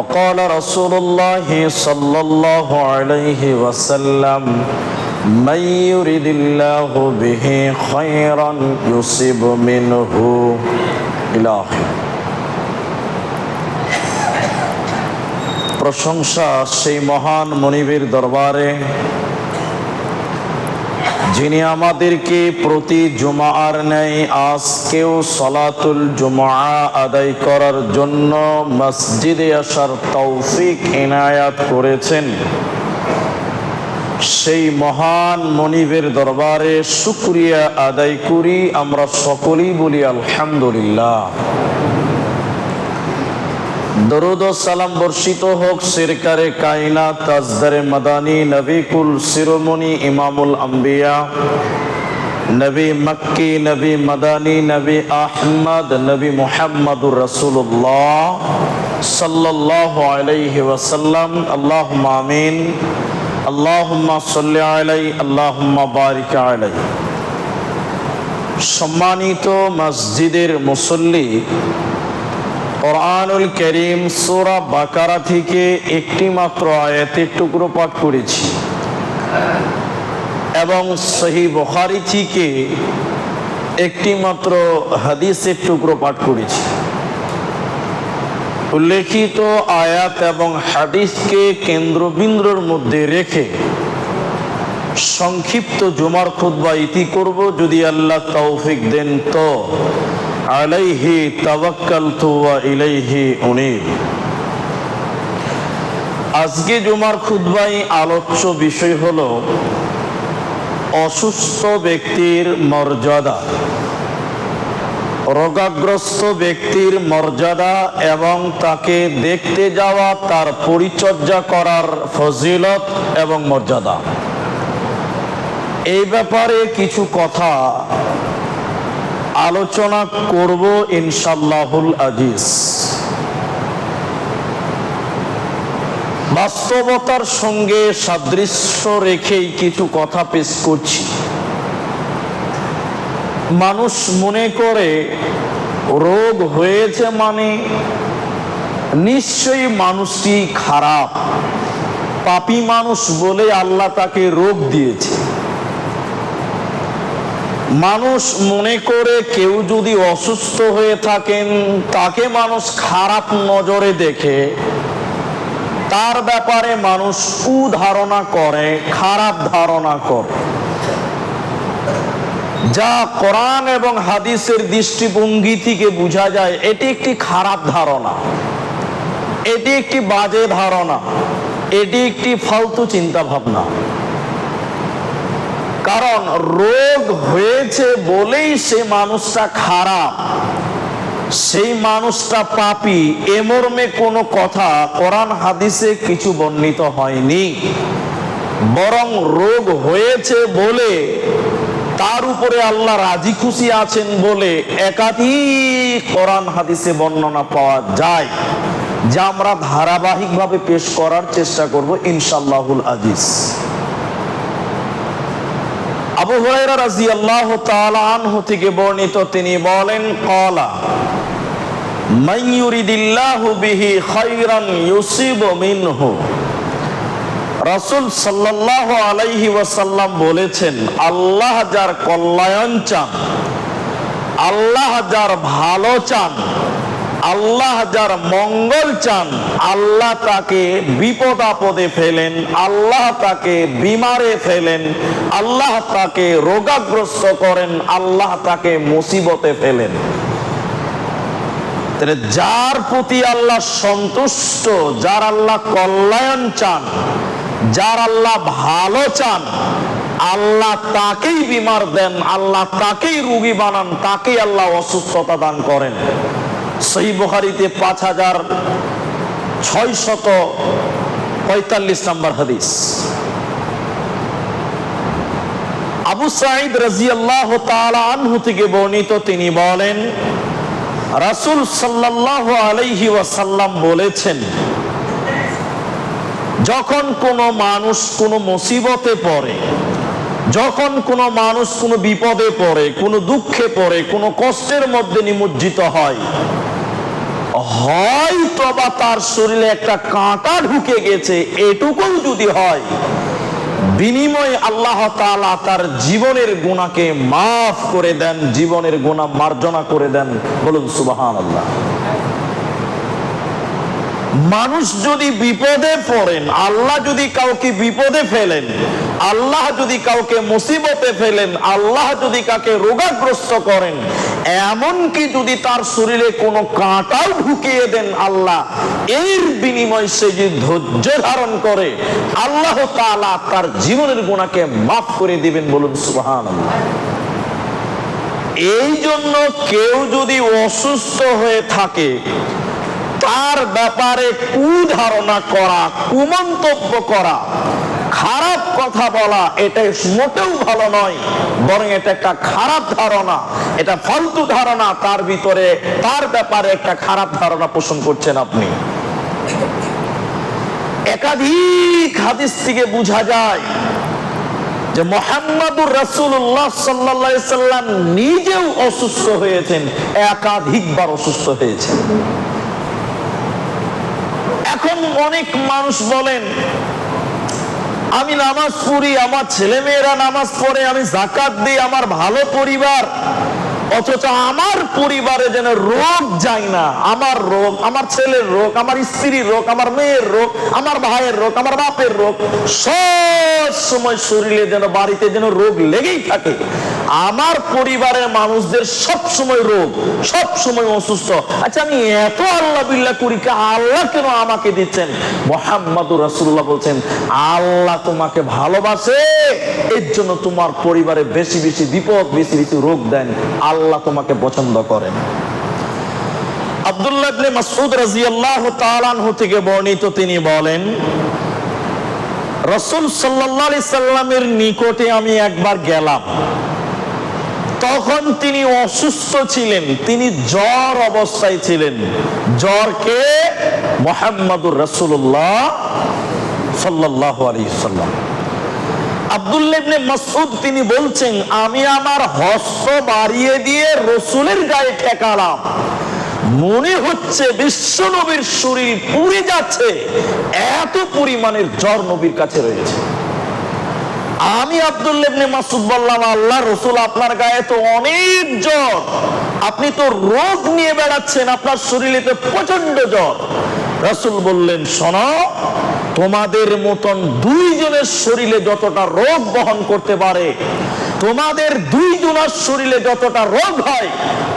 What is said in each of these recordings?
وقال رسول الله صلى الله عليه وسلم من يرد الله به خيرا يصيب منه إلى آخره প্রশংসা সেই মহান মনিবের দরবারে যিনি আমাদেরকে প্রতি জুমার নেই আজকেও সলাতুল জুমা আদায় করার জন্য মসজিদে আসার তৌফিক এনায়াত করেছেন। সেই মহান মনিবের দরবারে শুক্রিয়া আদায় করি। আমরা সকলেই বলি আলহামদুলিল্লাহ। দরুদ সালাম বর্ষিত হোক সিরকারে কায়না তাজদারে মাদানী, নবিকুল শিরোমণি ইমামুল আম্বিয়া, নবী মক্কি, নবী মাদানী, নবী আহমদ, নবী মুহাম্মদুর রসুল্লাহ সাল্লাল্লাহু আলাইহি ওয়াসাল্লাম। আল্লাহুম্মা আমিন। আল্লাহুম্মা সাল্লি আলাই আল্লাহুম্মা বারিক আলাই সম্মানিত মসজিদের মুসল্লি কোরআনুল করিম সূরা বাকারা থেকে একটি মাত্র আয়াতের টুকরো পাঠ করেছি। এবং সহি বুখারী থেকে একটি মাত্র হাদিসের টুকরো পাঠ করেছি। উল্লেখিত আয়াত এবং হাদিসকে কেন্দ্রবিন্দুর মধ্যে রেখে সংক্ষিপ্ত জুমার খুতবা ইতি করব, যদি আল্লাহ তৌফিক দেন তো। আলাইহি তাওয়াক্কালতু ওয়া ইলাইহি উনীব। আজকে জুমার খুতবাই আলোচ্য বিষয় হলো অসুস্থ ব্যক্তির মর্যাদা, রোগাগ্রস্ত ব্যক্তির মর্যাদা এবং তাকে দেখতে যাওয়া, তার পরিচর্যা করার ফজিলত এবং মর্যাদা। এই ব্যাপারে কিছু কথা আলোচনা করব ইনশাল্লাহুল আজিজ। বাস্তবতার সঙ্গে সাদৃশ্য রেখেই কিছু কথা পেশ করছি। মানুষ মনে করে, রোগ হয়েছে মানে নিশ্চয়ই মানুষটি খারাপ। পাপী মানুষ বলে আল্লাহ তাকে রোগ দিয়েছে। মানুষ মনে করে কেউ যদি অসুস্থ হয়ে থাকেন, তাকে মানুষ খারাপ নজরে দেখে। তার ব্যাপারে মানুষ কুধারণা করে, খারাপ ধারণা করে। যা কোরআন এবং হাদিসের দৃষ্টিভঙ্গি থেকে বোঝা যায়, এটি একটি খারাপ ধারণা। এটি একটি বাজে ধারণা। এটি একটি ফালতু চিন্তা ভাবনা কারণ রোগ হয়েছে বলেই সে মানুষটা খারাপ। সেই মানুষটা পাপি, এ মর্মে কোনো কথা কোরআন হাদিসে কিছু বর্ণিত হয়নি। বরং রোগ হয়েছে বলে তার উপরে আল্লাহ রাজি খুশি আছেন বলে একাধিক কোরআন হাদিসে বর্ণনা পাওয়া যায়, যা আমরা ধারাবাহিকভাবে পেশ করার চেষ্টা করব ইনশাল্লাহুল আজিজ আবু তাআলা আনহু থেকে বর্ণিত, তিনি বলেন ক্বালা মান বিহি মিনহু। রাসূল সাল্লাল্লাহু আলাইহি ওয়াসাল্লাম বলেছেন, আল্লাহ যার কল্যাণ চান, আল্লাহ যার ভালো চান আল্লাহ যার মঙ্গল চান, আল্লাহ তাকে বিপদ আপদে ফেলেন, আল্লাহ তাকে বিমারে ফেলেন, আল্লাহ তাকে রোগাগ্রস্ত করেন, আল্লাহ তাকে মুসিবতে ফেলেন। যার প্রতি আল্লাহ সন্তুষ্ট, যার আল্লাহ কল্যাণ চান, যার আল্লাহ ভালো চান, আল্লাহ তাকেই বিমার দেন, আল্লাহ তাকেই রুগী বানান, তাকেই আল্লাহ অসুস্থতা দান করেন। সেই বুখারিতে পাঁচ হাজার ছয় শত পঁয়তাল্লিশ নম্বর হাদিস। আবু সাইদ রাজিয়াল্লাহ তাআলা আনহু থেকে বর্ণিত তিনি বলেন, রাসূল সাল্লাল্লাহু আলাইহি ওয়াসাল্লাম বলেছেন, যখন কোনো মানুষ কোনো মুসিবতে পড়ে, যখন কোনো মানুষ কোনো বিপদে পড়ে, কোনো দুঃখে পড়ে, কোনো কষ্টের মধ্যে নিমজ্জিত হয় হয়তো বা তার শরীরে একটা কাঁটা ঢুকে গেছে এটুকু যদি হয়, বিনিময়ে আল্লাহ তালা তার জীবনের গুণাকে মাফ করে দেন, জীবনের গুণা মার্জনা করে দেন। বলুন সুবাহান আল্লাহ মানুষ যদি বিপদে পড়েন, আল্লাহ যদি কাউকে বিপদে ফেলেন, আল্লাহ যদি কাউকে মুসিবতে ফেলেন, আল্লাহ যদি কাকে রোগাগ্রস্ত করেন, এমনকি যদি তার শরীরে কোনো কাঁটাও ঢুকিয়ে দেন আল্লাহ, এর বিনিময় সে যে ধৈর্য ধারণ করে, আল্লাহ তাআলা তার জীবনের গুণাকে মাফ করে দিবেন বলুন সুহান এই জন্য কেউ যদি অসুস্থ হয়ে থাকে তার ব্যাপারে কুধারণা করা, কুমন্তব্য করা, খারাপ কথা বলা, এটা মোটেও ভালো নয়, বরং এটা একটা খারাপ ধারণা, এটা ফালতু ধারণা, তার ভিতরে, তার ব্যাপারে একটা খারাপ ধারণা পোষণ করছেন আপনি। একাধিক হাদিস থেকে বোঝা যায় যে মোহাম্মদুর রাসূলুল্লাহ সাল্লাল্লাহু আলাইহি সাল্লাম নিজেও অসুস্থ হয়েছেন, একাধিকবার অসুস্থ হয়েছেন। এখন অনেক মানুষ বলেন, আমি নামাজ পড়ি, আমার ছেলে মেয়েরা নামাজ পড়ে, আমি জাকাত দিই, আমার ভালো পরিবার। অথচ আমার পরিবারে যেন রোগ যায় না। আমার রোগ, আমার ছেলের রোগ, আমার স্ত্রীর রোগ, আমার মেয়ের রোগ, আমার ভাইয়ের রোগ, আমার বাপের রোগ, সব সময় শরীরে যেন, বাড়িতে যেন রোগ লেগেই থাকে। আমার পরিবারের মানুষদের সব সময় রোগ, সব সময় অসুস্থ। আচ্ছা আমি এত আল্লাহ বিল্লাহ করি আল্লাহ কেন আমাকে দিচ্ছেন? মোহাম্মদুর রাসূলুল্লাহ বলছেন, আল্লাহ তোমাকে ভালোবাসে, এর জন্য তোমার পরিবারে বেশি বেশি বিপদ, বেশি বেশি রোগ দেন। আল্লাহ তোমাকে পছন্দ করেন। আব্দুল্লাহ ইবনে মাসউদ রাদিয়াল্লাহু তাআলা আনহু থেকে বর্ণিত তিনি বলেন, রাসূল সাল্লাল্লাহু আলাইহি সাল্লামের নিকটে আমি একবার গেলাম। তখন তিনি অসুস্থ ছিলেন, তিনি জ্বর অবস্থায় ছিলেন। জ্বরকে মোহাম্মদুর রাসূলুল্লাহ সাল্লাল্লাহু আলাইহি সাল্লাম। আব্দুল্লাহ ইবনে মাসউদ তিনি বলছেন, আমি আমার হস্ত বাড়িয়ে দিয়ে রসুলের গায়ে ঠেকালাম। মনে হচ্ছে বিশ্ব নবীর শরীর পুড়ে যাচ্ছে। এত পরিমাণের জ্বর নবীর কাছে রয়েছে। আমি আব্দুল্লাহ মাসুদ বললাম, আল্লাহ রসুল, আপনার গায়ে তো অনেক জ্বর। আপনি তো রোগ নিয়ে বেড়াচ্ছেন, আপনার শরীরে তো প্রচণ্ড জ্বর। রাসূল বললেন, শোনো তোমাদের মতন দুইজনের শরীরে যতটা রোগ বহন করতে পারে, তোমাদের দুই দুইজনের শরীরে যতটা রোগ হয়,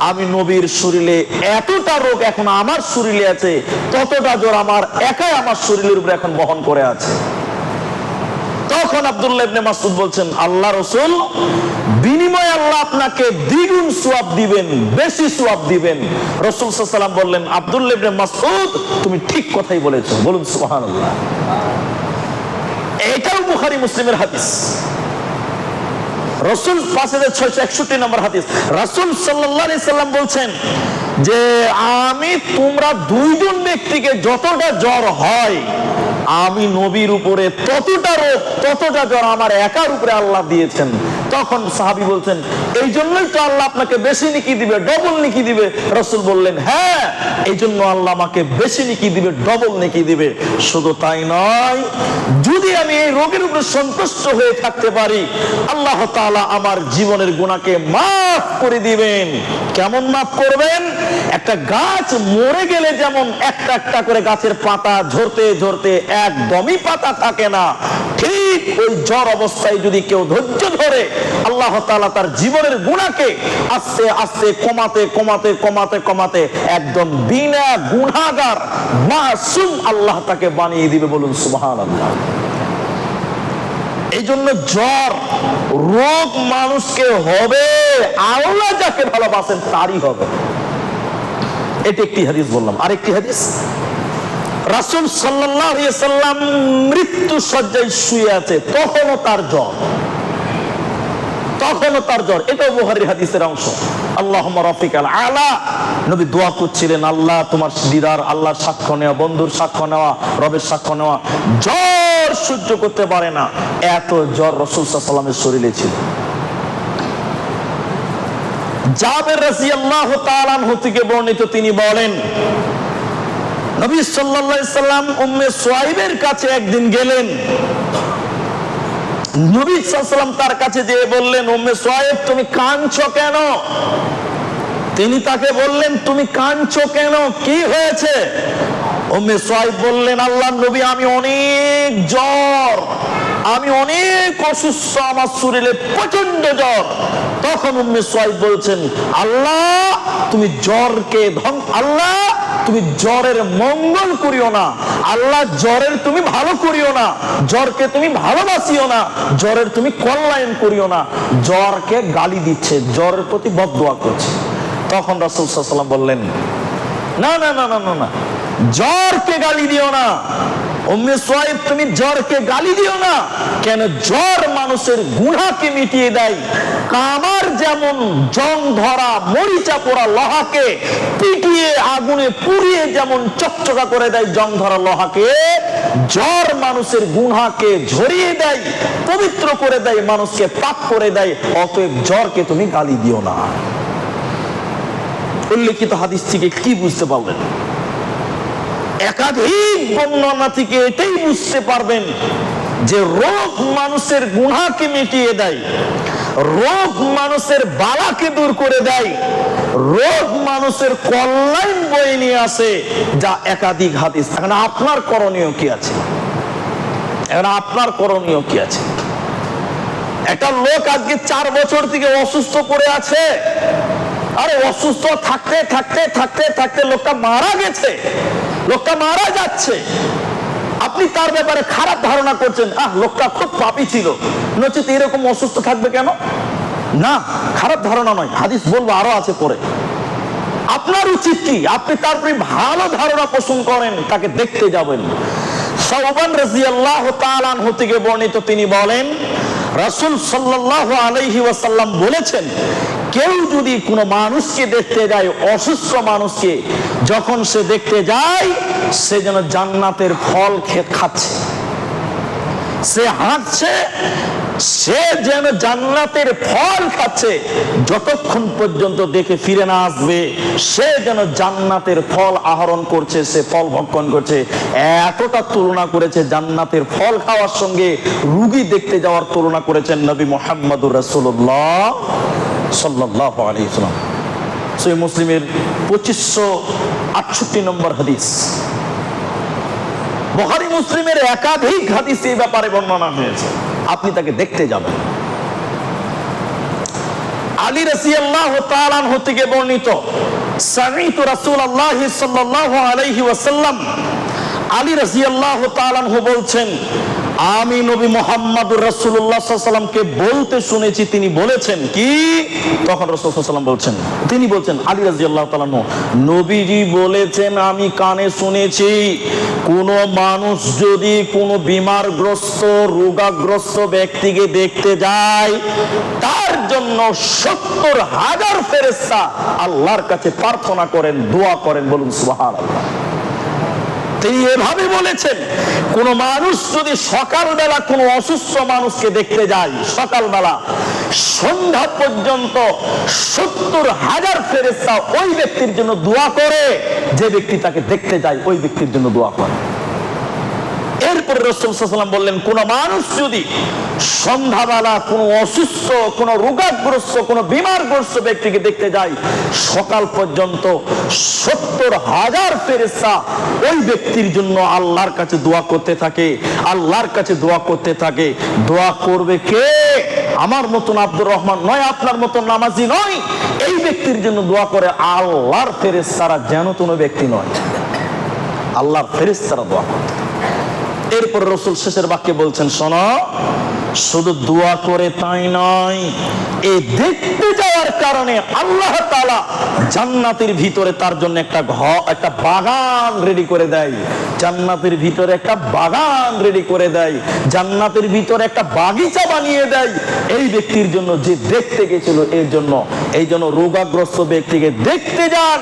আমি নবীর শরীরে এতটা রোগ এখন আমার শরীরে আছে, ততটা জোর আমার একাই আমার শরীরের উপরে এখন বহন করে আছে। তখন আব্দুল্লাহ ইবনে মাসউদ বলছেন, আল্লাহ রসুল, বিনিময়ে আল্লাহ আপনাকে দ্বিগুণ সোয়াব দিবেন, বেশি সোয়াব দিবেন। রসুল সাল্লাম বললেন, আব্দুল্লাহ ইবনে মাসউদ, তুমি ঠিক কথাই বলেছ। বলুন, সুবহানাল্লাহ। এটাও বুখারী, মুসলিমের হাদিস। রসুল পাঁচ হাজার ছয়শো একষট্টি নম্বর হাদিস। রাসুল সাল্লাহ সাল্লাম বলছেন যে, আমি তোমরা দুইজন ব্যক্তিকে যতটা জ্বর হয় আমি নবীর উপরে ততটা রোগ ততটা জ্বর আমার একার উপরে আল্লাহ দিয়েছেন। তখন সাহাবি বলছেন এই জন্যই তো আল্লাহ আপনাকে বেশি নিকি দিবে ডবল নিকি দিবে। রসুল বললেন হ্যাঁ এই জন্য আল্লাহ আমাকে বেশি নিকি দিবে ডবল নিকি দিবে। শুধু তাই নয়, যদি আমি এই রোগের উপরে সন্তুষ্ট হয়ে থাকতে পারি, আল্লাহ তাআলা আমার জীবনের গুণাকে মাফ করে দিবেন। কেমন মাফ করবেন? একটা গাছ মরে গেলে যেমন একটা একটা করে গাছের পাতা ঝরতে ঝরতে একদমই পাতা থাকে না, ঠিক ওই জ্বর অবস্থায় যদি কেউ ধৈর্য ধরে আল্লাহ তাআলা তার জীবনের গুণাকে আস্তে আস্তে কমাতে কমাতে কমাতে কমাতে একদম বিনা গুণাগার মাসুম আল্লাহ তাকে বানিয়ে দিবে বলুন সুবহানাল্লাহ। এই জন্য জ্বর রোগ মানুষকে হবে, আল্লাহ যাকে ভালোবাসেন তারই হবে। এটি একটি হাদিস বললাম। আরেকটি হাদিস, রাসুল আলাইহি সাল্লাম মৃত্যু শয্যায় শুয়ে আছে, তখনও তার জ্বর। তখনও তার জ্বর। এটাও বুখারীর হাদিসের অংশ। আল্লাহুম্মা রাফিকাল আলা। নবী দোয়া করছিলেন, আল্লাহ, তোমার দিদার আল্লাহর সাক্ষ্য নেওয়া, বন্ধুর সাক্ষ্য নেওয়া, রবের সাক্ষ্য নেওয়া, জ্বর সহ্য করতে পারে না। এত জ্বর রসুল সাল্লামের শরীরে ছিল। জাবের রাদিয়াল্লাহু তাআলা আনহু থেকে বর্ণিত তিনি বলেন, নবী সাল্লাল্লাহু সাল্লাম উম্মে সোয়াইবের কাছে একদিন গেলেন। নবী সাল্লাম তার কাছে যেয়ে বললেন, উম্মে সোয়াইব, তুমি কাঁদছো কেন? তিনি তাকে বললেন, তুমি কাঁদছো কেন? কি হয়েছে? উম্মে সোয়াইব বললেন, আল্লাহ নবী, আমি অনেক জ্বর, আমি অনেক অসুস্থ, আমার শরীরে প্রচণ্ড জ্বর। তখন উম্মে সোয়াইব বলছেন, আল্লাহ, তুমি জ্বরকে ধন আল্লাহ তুমি জ্বরের মঙ্গল করিও না। আল্লাহ, জ্বরের তুমি ভালো করিও না। জ্বরকে তুমি ভালোবাসিও না। জ্বরের তুমি কল্যাণ করিও না। জ্বরকে গালি দিচ্ছে, জ্বরের প্রতি বদদোয়া করছে। তখন রাসুল সাল্লাম বললেন না না না না না। জ্বরকে গালি দিও না। উম্মে সোয়াইব, তুমি জ্বরকে গালি দিও না। কেন জ্বর মানুষের গুনাহকে মিটিয়ে দেয়। কামার যেমন জং ধরা, মরিচা পোড়া লোহাকে পিটিয়ে, আগুনে পুড়িয়ে যেমন চকচকা করে দেয় জং ধরা লোহাকে, জ্বর মানুষের গুনাহকে ঝরিয়ে দেয়, পবিত্র করে দেয়, মানুষকে পাপ করে দেয়। অতএব জ্বরকে তুমি গালি দিও না। উল্লেখিত হাদিস থেকে কি বুঝতে পারলেন? একাধিক বর্ণনা থেকে এটাই বুঝতে পারবেন যে রোগ মানুষের গুণাকে মিটিয়ে দেয়, রোগ মানুষের বালাকে দূর করে দেয়, রোগ মানুষের কল্যাণ বয়ে নিয়ে আসে, যা একাধিক হাদিস। এখন আপনার করণীয় কি আছে? এখন আপনার করণীয় কি আছে? একটা লোক আজকে চার বছর থেকে অসুস্থ করে আছে আরে অসুস্থ থাকতে থাকতে থাকতে থাকতে লোকটা মারা গেছে। লোকটা মারা যাচ্ছে। আপনি তার ব্যাপারে খারাপ ধারণা করছেন। আহ, লোকটা খুব পাপি ছিল। নচিত এরকম অসুস্থ থাকবে কেন? না, খারাপ ধারণা নয়। হাদিস বলব আরও আছে পরে। আপনার উচিত কি? আপনি তার প্রতি ভালো ধারণা পোষণ করেন, তাকে দেখতে যাবেন। সৌবান রাজিয়াল্লাহ তাআলান থেকে বর্ণিত তিনি বলেন রাসূল সাল্লাহ আলহি ওয়াসাল্লাম বলেছেন, কেউ যদি কোনো মানুষকে দেখতে যায়, অসুস্থ মানুষকে, যখন সে দেখতে যায়, সে যেন জান্নাতের ফল খাচ্ছে। সে হাঁটছে সে যেন জান্নাতের ফল খাচ্ছে, যতক্ষণ পর্যন্ত দেখে ফিরে না আসবে, সে যেন জান্নাতের ফল আহরণ করছে, সে ফল ভক্ষণ করছে। এতটা তুলনা করেছে জান্নাতের ফল খাওয়ার সঙ্গে, রুগী দেখতে যাওয়ার তুলনা করেছেন নবী মোহাম্মদুর রাসূলুল্লাহ সাল্লাল্লাহু আলাইহি সাল্লাম সহি মুসলিমের পঁচিশশো আটষট্টি নম্বর হাদিস। বহারি মুসলিমের একাধিক হাদিস এই ব্যাপারে বর্ণনা হয়েছে। আপনি তাকে দেখতে যাবেন। আলী রাদিয়াল্লাহু তাআলা থেকে বর্ণিত, সামিতু রাসূলুল্লাহ সাল্লাল্লাহু আলাইহি ওয়াসাল্লাম। আলী তাআলা বলছেন, আমি নবী মোহাম্মদুর রাসূলুল্লাহ সাল্লামকে বলতে শুনেছি, তিনি বলেছেন কি? তখন রাসূল সাল্লাম বলছেন, তিনি বলছেন, আলী রাদিয়াল্লাহু তাআলা নবীজি বলেছেন, আমি কানে শুনেছি। কোন মানুষ যদি কোনো বিমারগ্রস্ত, রোগাগ্রস্ত ব্যক্তিকে দেখতে যায়, তার জন্য সত্তর হাজার ফেরেস্তা আল্লাহর কাছে প্রার্থনা করেন, দোয়া করেন, বলুন সুবহানাল্লাহ। তিনি এভাবে বলেছেন, কোন মানুষ যদি সকালবেলা কোন অসুস্থ মানুষকে দেখতে যায়, সকালবেলা সন্ধ্যা পর্যন্ত সত্তর হাজার ফেরেস্তা ওই ব্যক্তির জন্য দোয়া করে। যে ব্যক্তি তাকে দেখতে যায়, ওই ব্যক্তির জন্য দোয়া করে। এরপরে রসুলাম বললেন, কোন মানুষ যদি সন্ধ্যাবেলা অসুস্থ রোগাগ্রস্ত, কোন বিমারগ্রস্ত ব্যক্তিকে দেখতে যায়, সকাল পর্যন্ত সত্তর হাজার ওই ব্যক্তির জন্য আল্লাহর কাছে দোয়া করতে থাকে। আল্লাহর কাছে দোয়া করতে থাকে। দোয়া করবে কে? আমার মতন আব্দুর রহমান নয়, আপনার মতন নামাজি নয়। এই ব্যক্তির জন্য দোয়া করে আল্লাহর ফেরেস তারা যেন কোনো ব্যক্তি নয়। আল্লাহর ফেরেস তারা দোয়া করে এরপর রসুল শেষের বাক্যে বলছেন, শোনো শুধু দোয়া করে তাই নয়, এই দেখতে যাওয়ার কারণে আল্লাহ তাআলা জান্নাতের ভিতরে তার জন্য একটা ঘর একটা বাগান রেডি করে দেয়। জান্নাতের ভিতরে একটা বাগান রেডি করে দেয়। জান্নাতের ভিতরে একটা বাগিচা বানিয়ে দেয়। এই ব্যক্তির জন্য যে দেখতে গেছিল, এর জন্য, এই জন্য রোগাগ্রস্ত ব্যক্তিকে দেখতে যান।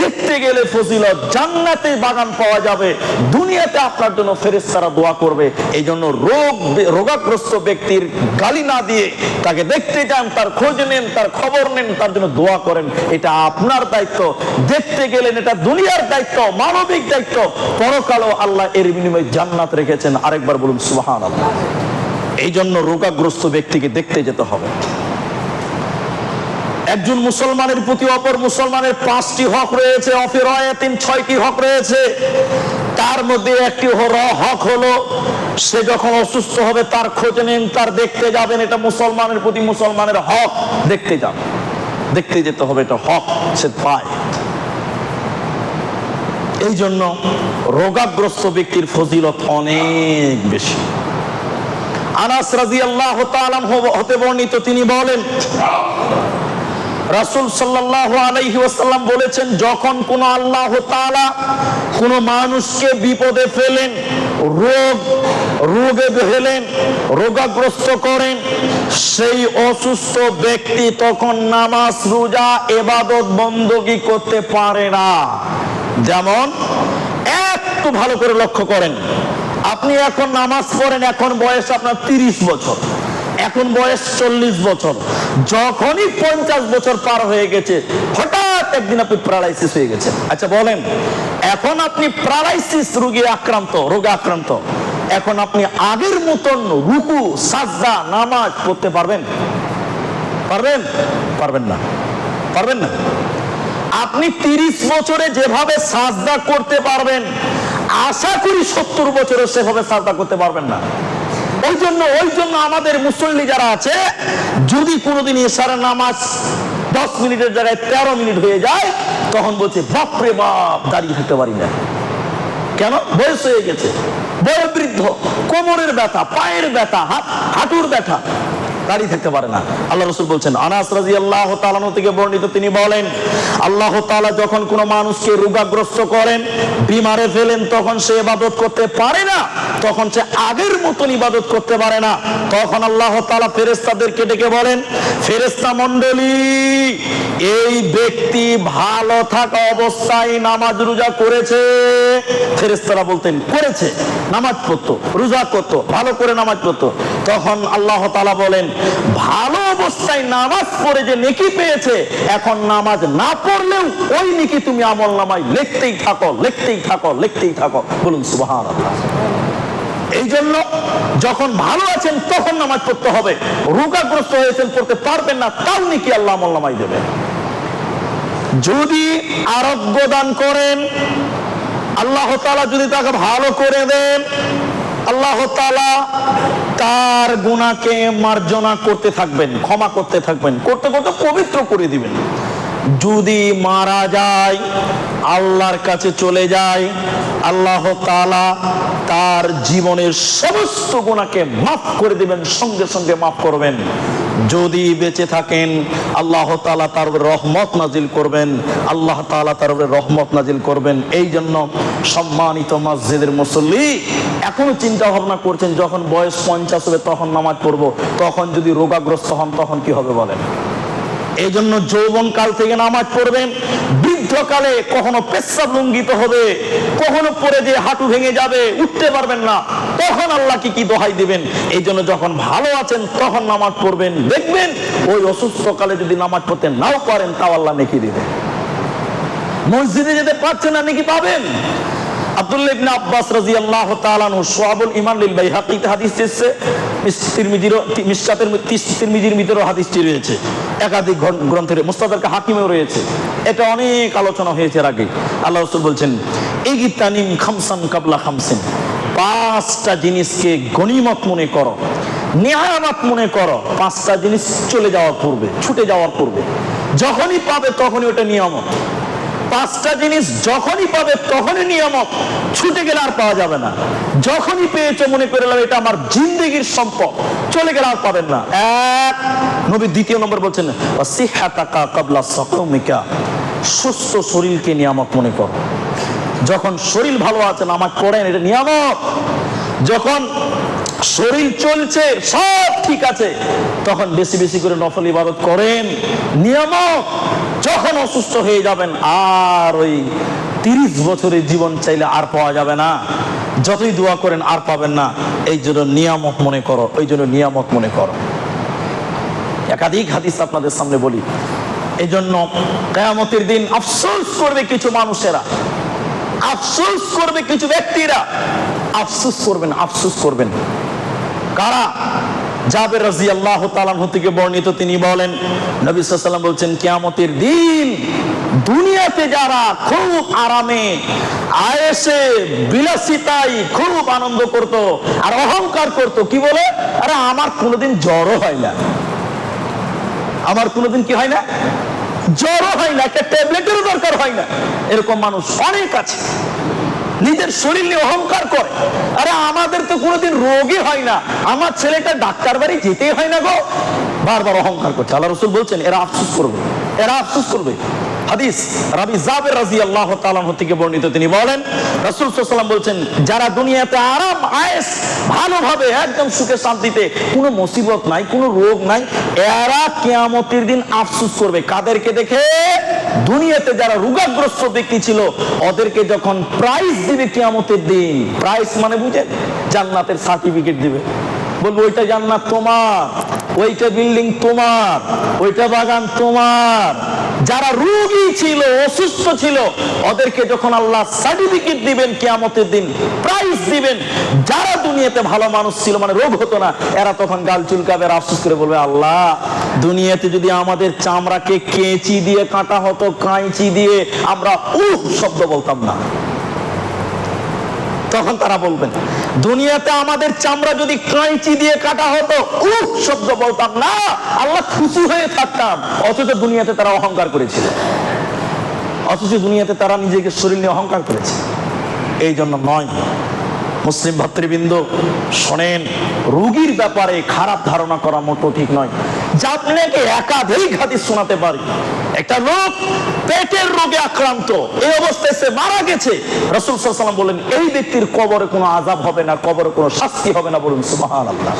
দেখতে গেলে ফজিলত, জান্নাতে বাগান পাওয়া যাবে। দুনিয়াতে আপনার জন্য ফেরেশতারা দোয়া করবে। এই জন্য রোগ, রোগাগ্রস্ত ব্যক্তির গালি না দিয়ে তাকে দেখতে যান তার খোঁজ নেন, তার খবর নেন, তার জন্য দোয়া করেন। এটা আপনার দায়িত্ব। দেখতে গেলেন, এটা দুনিয়ার দায়িত্ব, মানবিক দায়িত্ব। পরকালও আল্লাহ এর বিনিময়ে জান্নাত রেখেছেন। আরেকবার বলুন সুহান আল্লাহ এই জন্য রোগাগ্রস্ত ব্যক্তিকে দেখতে যেতে হবে। একজন মুসলমানের প্রতি অপর মুসলমানের পাঁচটি হক রয়েছে, অফিরায়াতিন ছয়টি হক রয়েছে। তার মধ্যে একটি হক হলো, সে যখন অসুস্থ হবে তার খোঁজ নেন, তার দেখতে যাবেন, এটা মুসলমানের প্রতি মুসলমানের হক। দেখতে যান, দেখতে যেতে হবে, এটা হক, সে পায়। এই জন্য রোগাগ্রস্ত ব্যক্তির ফজিলত অনেক বেশি। আনাস রাদিয়াল্লাহু তাআলা হতে বর্ণিত, তিনি বলেন রাসূল সাল্লাল্লাহু আলাইহি ওয়াসাল্লাম বলেছেন, যখন কোন আল্লাহ তাআলা কোন মানুষকে বিপদে ফেলেন, রোগ, রোগে ফেলেন রোগাগ্রস্ত করেন, সেই অসুস্থ ব্যক্তি তখন নামাজ, রোজা, এবাদত বন্দী করতে পারে না। যেমন একটু ভালো করে লক্ষ্য করেন, আপনি এখন নামাজ পড়েন, এখন বয়স আপনার তিরিশ বছর। এখন বয়স চল্লিশ বছর। যখনই পঞ্চাশ বছর পার হয়ে গেছে, হঠাৎ একদিন আপনি প্যারালাইসিস হয়ে গেছে আচ্ছা বলেন, এখন আপনি প্যারালাইসিস রোগে আক্রান্ত রোগে আক্রান্ত। এখন আপনি আগের মতন রুকু, সাজদা, নামাজ পড়তে পারবেন? পারবেন? পারবেন না। পারবেন না? আপনি তিরিশ বছরে যেভাবে সাজদা করতে পারবেন, আশা করি সত্তর বছরে সেভাবে সাজদা করতে পারবেন না। ওই জন্য ওই জন্য আমাদের মুসল্লি যারা আছে, যদি কোনোদিন এসার নামাজ দশ মিনিটের জায়গায় তেরো মিনিট হয়ে যায়, তখন বলছে, বাপরে বাপ, দাঁড়িয়ে থাকতে পারি না। কেন? বয়স হয়ে গেছে। বয়োবৃদ্ধ, কোমরের ব্যথা, পায়ের ব্যথা, হাত হাঁটুর ব্যথা। দাঁড়িয়ে থাকতে পারে না। আল্লাহ রসুল বলছেন, আনাস রাজি আল্লাহ তালানো থেকে বর্ণিত তিনি বলেন, আল্লাহ তাআলা যখন কোনো মানুষকে রোগাগ্রস্ত করেন, বিমারে ফেলেন, তখন সে ইবাদত করতে পারে না, তখন সে আগের মতন ইবাদত করতে পারে না। তখন আল্লাহ তাআলা ফেরেশতাদেরকে ডেকে বলেন, ফেরেশতা মন্ডলী এই ব্যক্তি ভালো থাকা অবস্থায় নামাজ রোজা করেছে। ফেরেশতারা বলতেন, করেছে, নামাজ পড়তো, রোজা করতো, ভালো করে নামাজ পড়তো। তখন আল্লাহ তালা বলেন ভালো অবস্থায় নামাজ পড়ে যে নেকি পেয়েছে, এখন নামাজ না পড়লেও ওই নেকি তুমি আমল নামায় লিখতেই থাকো লিখতেই থাকো লিখতেই থাকো। বলুন সুবহানাল্লাহ। এই জন্য যখন ভালো আছেন, তখন নামাজ পড়তে হবে। রোগাগ্রস্ত হয়েছেন, পড়তে পারবেন না, তাও নাকি আল্লাহ আমল নামাই দেবে যদি আরোগ্য দান করেন, আল্লাহ তালা যদি তাকে ভালো করে দেন আল্লাহ তার গুণাকে মার্জনা করতে থাকবেন ক্ষমা করতে থাকবেন করতে করতে পবিত্র করে দিবেন। যদি মারা যায়, আল্লাহর কাছে চলে যায়, আল্লাহ তাআলা তার জীবনের সমস্ত গুণাকে মাফ করে দিবেন, সঙ্গে সঙ্গে মাফ করবেন। যদি বেঁচে থাকেন, আল্লাহ তাআলা তার রহমত নাজিল করবেন, আল্লাহ তাআলা তার উপরে রহমত নাজিল করবেন। এই জন্য সম্মানিত মসজিদের মুসল্লি, এখনও চিন্তা ভাবনা করছেন, যখন বয়স পঞ্চাশ হবে, তখন নামাজ পড়ব, তখন যদি রোগাগ্রস্ত হন, তখন কি হবে বলেন? এই জন্য যৌবন কাল থেকে নামাজ পড়বেন। বৃদ্ধকালে কখনো পেশাব লঙ্ঘিত হবে, কখনো পরে দিয়ে হাঁটু ভেঙে যাবে, উঠতে পারবেন না। তখন আল্লাহ কি কি দোহাই দিবেন? এই জন্য যখন ভালো আছেন, তখন নামাজ পড়বেন। দেখবেন ওই অসুস্থ কালে যদি নামাজ পড়তে নাও পারেন, তাও আল্লাহ নেকি দিবেন। মসজিদে যেতে পারছেন না, নাকি পাবেন? পাঁচটা জিনিসকে গনিমত মনে করো, নিয়ামত মনে করো, পাঁচটা জিনিস চলে যাওয়ার পূর্বে, ছুটে যাওয়ার পূর্বে। যখনই পাবে তখনই ওটা নিয়ামত। পাঁচটা জিনিস যখনই পাবে, তখনই নিয়ামত ছুটে গেলে আর পাওয়া যাবে না। যখনই পেয়েছ মনে করে এটা আমার জিন্দগির সম্পদ। চলে গেলে আর পাবেন না। এক, নবী দ্বিতীয় নম্বর বলছেন কাবলা সকমিকা সুস্থ শরীরকে নিয়ামত মনে করো। যখন শরীর ভালো আছে, নামাজ পড়েন, এটা নিয়ামত যখন শরীর চলছে, সব ঠিক আছে, তখন বেশি বেশি করে নফল ইবাদত করেন। নিয়ামক। অসুস্থ হয়ে যাবেন। আর ওই তিরিশ বছরের জীবন চাইলে আর পাওয়া যাবে না। যতই দোয়া করেন আর পাবেন না। এই জন্য নিয়ামক মনে করো, ওই জন্য নিয়ামক মনে করো। একাধিক হাদিস আপনাদের সামনে বলি। এই জন্য কেয়ামতের দিন আফসোস করবে কিছু মানুষেরা। আফসোস করবে কিছু ব্যক্তিরা। আফসোস করবেন আফসোস করবেন। কারা? জাবের রাজি আল্লাহ তালান থেকে বর্ণিত তিনি বলেন, নবী সাল্লাম বলছেন, কিয়ামতের দিন দুনিয়াতে যারা খুব আরামে, আয়েসে বিলাসিতাই খুব আনন্দ করত আর অহংকার করত, কি বলে? আরে আমার কোনোদিন জ্বরও হয় না। আমার কোনোদিন কি হয় না? জ্বরও হয় না, একটা ট্যাবলেটেরও দরকার হয় না। এরকম মানুষ অনেক আছে। নিজের শরীর নিয়ে অহংকার করে। আরে আমাদের তো কোনোদিন রোগই হয় না। আমার ছেলেটা ডাক্তার বাড়ি যেতেই হয় না গো। বারবার অহংকার করছে। আল্লাহ রসুল বলছেন, এরা আফসোস করবে। এরা আফসোস করবে। হাদিস রাবি জাবের রাজি আল্লাহ থেকে বর্ণিত, তিনি বলেন সাল্লাম বলছেন, যারা দুনিয়াতে আরাম, আয়েস, ভালোভাবে, একদম সুখে শান্তিতে, কোনো মুসিবত নাই, কোনো রোগ নাই, এরা কেয়ামতের দিন আফসোস করবে। কাদেরকে দেখে? দুনিয়াতে যারা রোগাগ্রস্ত ব্যক্তি ছিল, ওদেরকে যখন প্রাইজ দিবে কেয়ামতের দিন। প্রাইজ মানে বুঝেন জান্নাতের সার্টিফিকেট দিবে। বলব, ওইটা জান্নাত তোমার, ওইটা বিল্ডিং তোমার, ওইটা বাগান তোমার। যারা রুগী ছিল, অসুস্থ ছিল, ওদেরকে যখন আল্লাহ সার্টিফিকেট দিবেন কেয়ামতের দিন প্রাইজ দিবেন, যারা দুনিয়াতে ভালো মানুষ ছিল মানে রোগ হতো না, এরা তখন গাল চুলকাবে আফসোস করে বলবে, আল্লাহ, দুনিয়াতে যদি আমাদের চামড়াকে কেঁচি দিয়ে, কাটা হতো কাঁচি দিয়ে, আমরা উহ শব্দ বলতাম না। তখন তারা বলবেন, দুনিয়াতে আমাদের চামড়া যদি কাঁচি দিয়ে কাটা হতো খুব শব্দ বলতাম না, আল্লাহ খুশি হয়ে থাকতাম। অথচ দুনিয়াতে তারা অহংকার করেছিল। অথচ দুনিয়াতে তারা নিজেকে শরীর নিয়ে অহংকার করেছে। এই জন্য নয় মুসলিম ভাতৃবৃন্দ, শোনেন, রোগীর ব্যাপারে খারাপ ধারণা করা মোটো ঠিক নয়। যা আপনাকে একাধিক হাদিস শোনাতে পারি। একটা লোক পেটের রোগে আক্রান্ত, এই অবস্থায় সে মারা গেছে। রসুল সাল্লাম বলেন, এই ব্যক্তির কবরে কোনো আজাব হবে না, কবরে কোনো শাস্তি হবে না বলুন সুবাহান আল্লাহ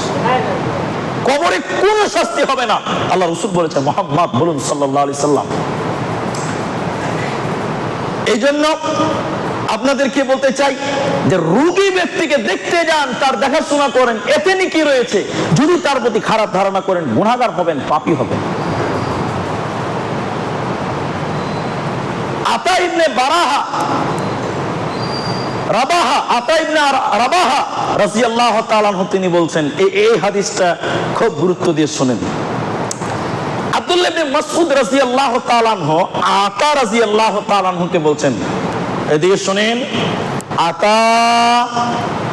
কবরে কোনো শাস্তি হবে না। আল্লাহ রসুল বলেছেন, মোহাম্মদ, বলুন সাল্লাহ আলি সাল্লাম এই জন্য আপনাদেরকে বলতে চাই যে রোগী ব্যক্তিকে দেখতে যান, তার দেখাশোনা করেন এতে কি রয়েছে। যদি তার প্রতি খারাপ ধারণা করেন গুণাগার হবেন, পাপি হবেন। আতা ইবনে বারাহা তিনি এই হাদিসটা খুব গুরুত্ব দিয়ে শুনেন। আব্দুল্লাহ ইবনে মাসউদ রাদিয়াল্লাহু আতা রাদিয়াল্লাহু তাআলা বলছেন এদিকে শুনেন, আতা,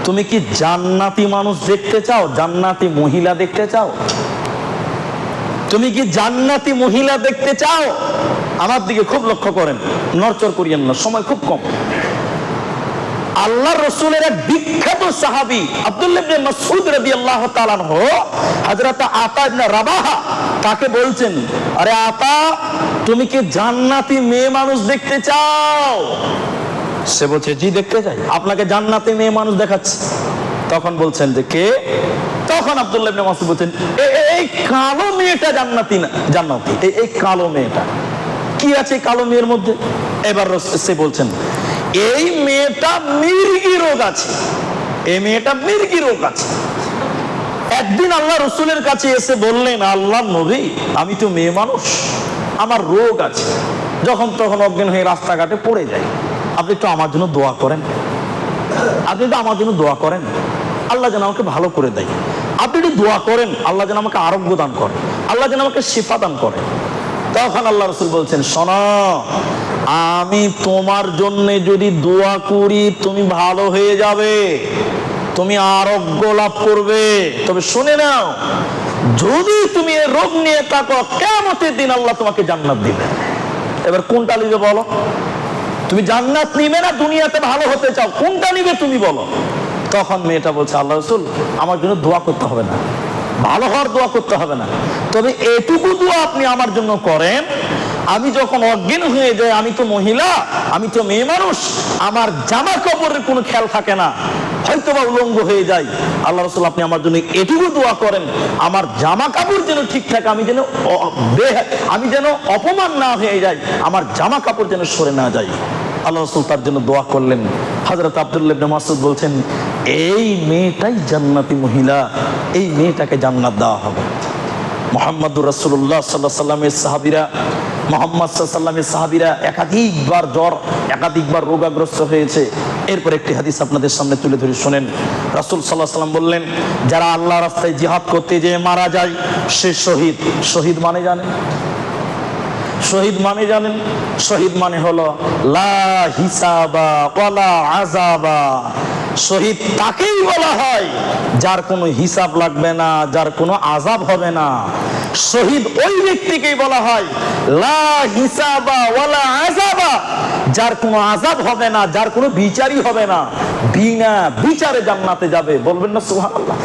তুমি কি জান্নাতি মানুষ দেখতে চাও? জান্নাতি মহিলা দেখতে চাও? তুমি কি জান্নাতি মহিলা দেখতে চাও? আমার দিকে খুব লক্ষ্য করেন নরচর করিয়েন না, সময় খুব কম। আল্লাহ রসুলের এক বিখ্যাত সাহাবি, আব্দুল্লাহ ইবনে মাসউদ রাদিয়াল্লাহু তাআলা আনহু, হযরত আতা ইবনে রাবাহা, তাকে বলছেন, আরে আতা, তুমি কি জান্নাতি মেয়ে মানুষ দেখতে চাও? সে বলছে, জি, দেখতে চাই। আপনাকে জান্নাতি মেয়ে মানুষ দেখাচ্ছে। তখন বলছেন যে, কে? তখন আব্দুল্লাহ ইবনে মাসউদ বলছেন, "এ- এ- এই কালো মেয়েটা জান্নাতি না, জান্নাতি এই- কালো মেয়েটা। কি আছে কালো মেয়ের মধ্যে? এবার সে বলছেন, এই মেয়েটা মির্গি রোগ আছে, এই মেয়েটা মির্গি রোগ আছে। একদিন আল্লাহ রসুলের কাছে এসে বললেন, আল্লাহ নবী, আমি তো মেয়ে মানুষ, আমার রোগ আছে। যখন তখন অজ্ঞান হয়ে রাস্তাঘাটে পড়ে যাই আপনি একটু আমার জন্য দোয়া করেন। আপনি তো আমার জন্য দোয়া করেন। আল্লাহ যেন আমাকে ভালো করে দেয়। আপনি একটু দোয়া করেন, আল্লাহ যেন আমাকে আরোগ্য দান করে আল্লাহ যেন আমাকে শিফা দান করে তখন আল্লাহ রসুল বলছেন, শোন, আমি তোমার জন্য যদি দোয়া করি, তুমি ভালো হয়ে যাবে। তুমি আরোগ্য লাভ করবে। তবে শুনে নাও, যদি তুমি এ রোগ নিয়ে থাকো, কেমতের দিন আল্লাহ তোমাকে জান্নাত দিবে। এবার কোনটা নিবে বলো? তুমি জান্নাত নিবে না, দুনিয়াতে ভালো হতে চাও। কোনটা নিবে তুমি বলো। তখন মেয়েটা বলছে, আল্লাহ রসুল, আমার জন্য দোয়া করতে হবে না। ভালো হওয়ার দোয়া করতে হবে না। তবে এটুকু দোয়া আপনি আমার জন্য করেন। আমি যখন অজ্ঞান হয়ে যাই, আমি তো মহিলা, আমি তো মেয়ে মানুষ, আমার জামা কাপড়ের কোনো খেয়াল থাকে না। হয়তো বা উলঙ্গ হয়ে যায় আল্লাহ রসুল আপনি আমার জন্য এটুকু দোয়া করেন, আমার জামা কাপড় যেন ঠিকঠাক, আমি যেন আমি যেন অপমান না হয়ে যাই, আমার জামা কাপড় যেন সরে না যায় আল্লাহ রসুল তার জন্য দোয়া করলেন। হজরত আবদুল্লাহ মাসুদ বলছেন, এই মেয়েটাই জান্নাতি মহিলা, এই মেয়েটাকে জান্নাত দেওয়া হবে। মোহাম্মদুর রাসূলুল্লাহ সাল্লাহ সাল্লামের সাহাবিরা মোহাম্মদ সাহাবিরা একাধিকবার জ্বর, একাধিকবার রোগাগ্রস্ত হয়েছে। এরপর একটি হাদিস আপনাদের সামনে তুলে ধরে শোনেন। রাসূল সাল্লাহ সাল্লাম বললেন, যারা আল্লাহ রাস্তায় জিহাদ করতে যেয়ে মারা যায়, সে শহীদ। শহীদ মানে শহীদ মানে জানেন? শহীদ মানে হলো, লা শহীদ তাকেই বলা হয়, যার কোনো হিসাব লাগবে না, যার কোনো আজাব হবে না। শহীদ ওই ব্যক্তিকেই বলা হয়, লা হিসাবা ওয়ালা আজাবা যার কোনো আজাব হবে না, যার কোনো বিচারই হবে না, বিনা বিচারে জান্নাতে যাবে। বলবেন না, সুবহানাল্লাহ।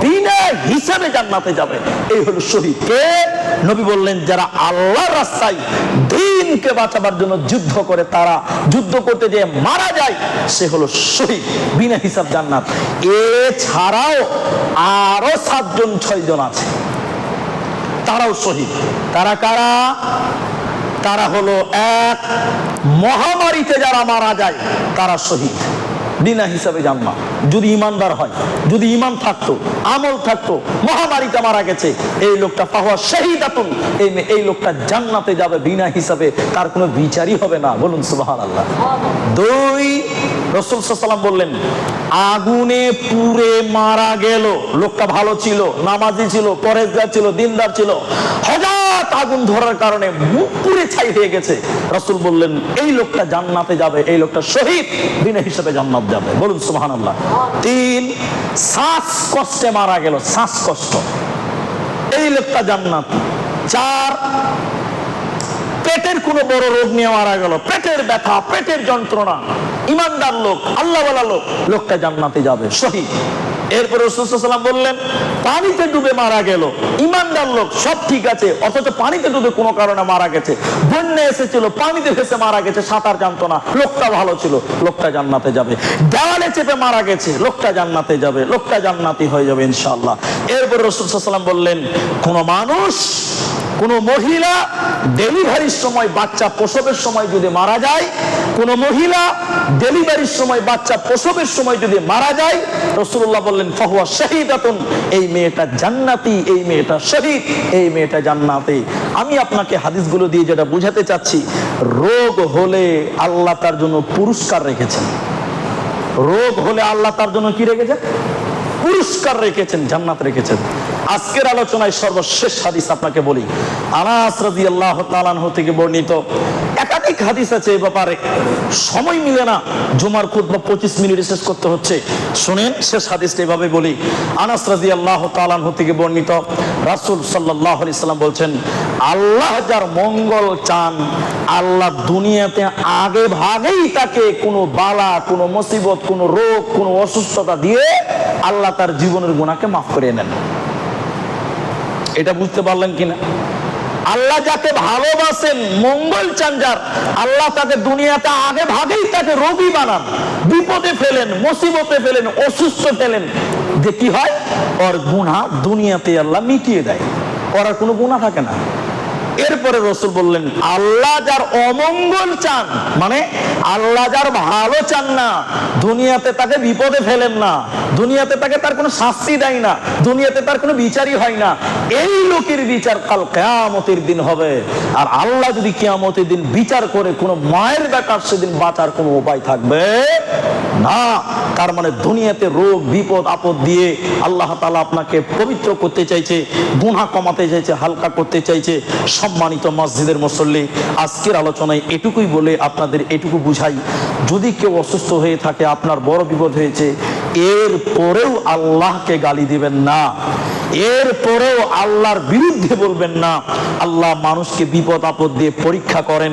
বিনা হিসাবে জান্নাতে যাবে। এই হলো শহীদ। কে? নবী বললেন, যারা আল্লাহর রাস্তায় দিনকে বাঁচাবার জন্য যুদ্ধ করে, তারা যুদ্ধ করতে যে মারা যায়, সে হলো শহীদ, বিনা হিসাব জান্নাত। এছাড়াও আরও সাতজন, ছয়জন আছে। তারাও শহীদ। তারা কারা? তারা হলো এক মহামারীতে যারা মারা যায়, তারা শহীদ। বিনা হিসাবে জানমা। যদি ইমানদার হয়, যদি ইমান থাকতো, আমল থাকতো, মহামারীতে মারা গেছে, এই লোকটা পাওয়া শহীদাতুন এই এই লোকটা জান্নাতে যাবে বিনা হিসাবে, তার কোনো বিচারই হবে না। বলুন আল্লাহ দুই রসুল সাল্লাম বললেন, আগুনে পুড়ে মারা গেল। লোকটা ভালো ছিল, নামাজি ছিল পরেজগার ছিল, দিনদার ছিল। হঠাৎ আগুন ধরার কারণে মুখ পুড়ে ছাই হয়ে গেছে। রসুল বললেন, এই লোকটা জান্নাতে যাবে, এই লোকটা শহীদ বিনা হিসাবে জান্নাত যাবে। বলুন সুবহান আল্লাহ তিন শ্বাস কষ্টে মারা গেল, শ্বাসকষ্ট। এই লোকটা জান্নাত। চার পেটের কোনো বড় রোগ নিয়ে মারা গেল। পেটের ব্যথা, পেটের যন্ত্রণা। ইমানদার লোক, আল্লাহওয়ালা লোক, লোকটা জান্নাতে যাবে, শহীদ। এরপরে রসুলাম বললেন, পানিতে ডুবে মারা গেল। ইমানদার লোক, সব ঠিক আছে, অথচ পানিতে ডুবে কোনো কারণে মারা গেছে। বন্যা এসেছিল, পানিতে ভেসে মারা গেছে, সাঁতার জানতো না। লোকটা ভালো ছিল, লোকটা জান্নাতে যাবে। দেওয়ালে চেপে মারা গেছে, লোকটা জান্নাতে যাবে, লোকটা জান্নাতি হয়ে যাবে ইনশাআল্লাহ। এরপর রসুল সাল্লাম বললেন, কোন মানুষ কোন মহিলা ডেলিভারির সময় বাচ্চা প্রসবের সময় যদি মারা যায়, কোন মহিলা ডেলিভারির সময় বাচ্চা প্রসবের সময় যদি মারা যায় রসুল্লাহ বললেন, ফাহুয়া শহীদাতুন, এই মেয়েটা জান্নাতি, এই মেয়েটা শহীদ, এই মেয়েটা জান্নাতে। আমি আপনাকে হাদিসগুলো দিয়ে যেটা বুঝাতে চাচ্ছি, রোগ হলে আল্লাহ তার জন্য পুরস্কার রেখেছেন। রোগ হলে আল্লাহ তার জন্য কি রেখেছেন? পুরস্কার রেখেছেন, জান্নাত রেখেছেন। আজকের আলোচনায় সর্বশেষ হাদিস আপনাকে বলি। আনাস রাদিয়াল্লাহু তাআলা আনহু থেকে বর্ণিত একাধিক হাদিস আছে এ ব্যাপারে। সময় মিলে না, জুমার খুতবা পঁচিশ মিনিট শেষ করতে হচ্ছে। শুনেন, শেষ হাদিসটা এভাবে বলি। আনাস রাদিয়াল্লাহু তাআলা আনহু থেকে বর্ণিত রাসূল সাল্লাল্লাহু আলাইহি সাল্লাম বলছেন, আল্লাহ যার মঙ্গল চান, আল্লাহ দুনিয়াতে আগে ভাগেই তাকে কোনো বালা, কোনো মুসিবত, কোনো রোগ, কোনো অসুস্থতা দিয়ে আল্লাহ তার জীবনের গুণাকে মাফ করে নেন এটা বুঝতে পারলেন কিনা? আল্লাহ যাকে ভালোবাসেন, মঙ্গল চান যার আল্লাহ তাকে দুনিয়াতে আগে ভাগেই তাকে রোগী বানান, বিপদে ফেলেন, মুসিবতে ফেলেন, অসুস্থ ফেলেন। যে কি হয়? ওর গুণা দুনিয়াতে আল্লাহ মিটিয়ে দেয়। ওর আর কোনো গুণা থাকে না। এরপরে রসুল বললেন, আল্লাহ যার অমঙ্গল চান মানে আল্লাহ যার ভালো চান না, দুনিয়াতে তাকে বিপদে ফেলেন না, দুনিয়াতে তাকে তার কোনো শাস্তি দেয় না, দুনিয়াতে তার কোনো বিচারই হয় না, এই লোকের বিচার কাল কেয়ামতের দিন হবে। আর আল্লাহ যদি কেয়ামতের দিন বিচার করে, কোনো মায়ের বেকার সেদিন বাঁচার কোনো উপায় থাকবে? না। তার মানে দুনিয়াতে রোগ, বিপদ, আপদ দিয়ে আল্লাহ তালা আপনাকে পবিত্র করতে চাইছে গুণা কমাতে চাইছে, হালকা করতে চাইছে, সম্মানিত মসজিদের মুসল্লি, আজকের আলোচনায় এটুকুই বলে আপনাদের এটুকু বুঝাই। যদি কেউ অসুস্থ হয়ে থাকে, আপনার বড় বিপদ হয়েছে এর পরেও আল্লাহকে গালি দিবেন না। এরপরেও আল্লাহর বিরুদ্ধে বলবেন না। আল্লাহ মানুষকে বিপদ আপদ দিয়ে পরীক্ষা করেন,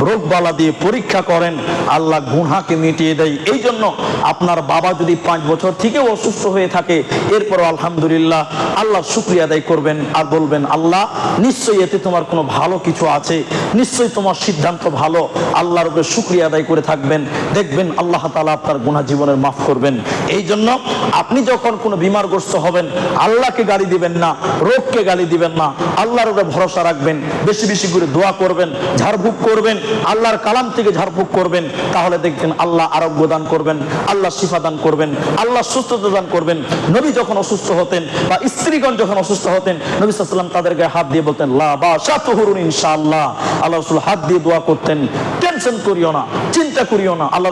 রোগবালা দিয়ে পরীক্ষা করেন, আল্লাহ গুনহাকে মিটিয়ে দেয়। এই জন্য আপনার বাবা যদি পাঁচ বছর থেকেও অসুস্থ হয়ে থাকে এরপর আলহামদুলিল্লাহ আল্লাহ শুক্রিয়া আদায় করবেন আর বলবেন, আল্লাহ, নিশ্চয়ই এতে তোমার কোনো ভালো কিছু আছে। নিশ্চয়ই তোমার সিদ্ধান্ত ভালো। আল্লাহর উপরে শুক্রিয়া আদায় করে থাকবেন। দেখবেন আল্লাহ তালা আপনার গুণা জীবনের মাফ করবেন। এই জন্য আপনি যখন কোনো বিমারগ্রস্ত হবেন, আল্লাহকে গালি দিবেন না, রোগকে গালি দিবেন না। আল্লাহর উপরে ভরসা রাখবেন, বেশি বেশি করে দোয়া করবেন, ঝাড়ফুঁক করবেন, আল্লাহর কালাম থেকে ঝাড়ফুঁক করবেন, তাহলে দেখবেন আল্লাহ আরোগ্য দান করবেন, আল্লাহ শিফা দান করবেন, আল্লাহ সুস্থতা দান করবেন। নবী যখন অসুস্থ হতেন বা স্ত্রীগণ যখন অসুস্থ হতেন, নবী সাল্লাম তাদের গায়ে হাত দিয়ে বলতেন, লা বা সাতুহুরুন ইনশাআল্লাহ। আল্লাহ রসুল হাত দিয়ে দোয়া করতেন। টেনশন করিও না, চিন্তা করিও না। আল্লাহ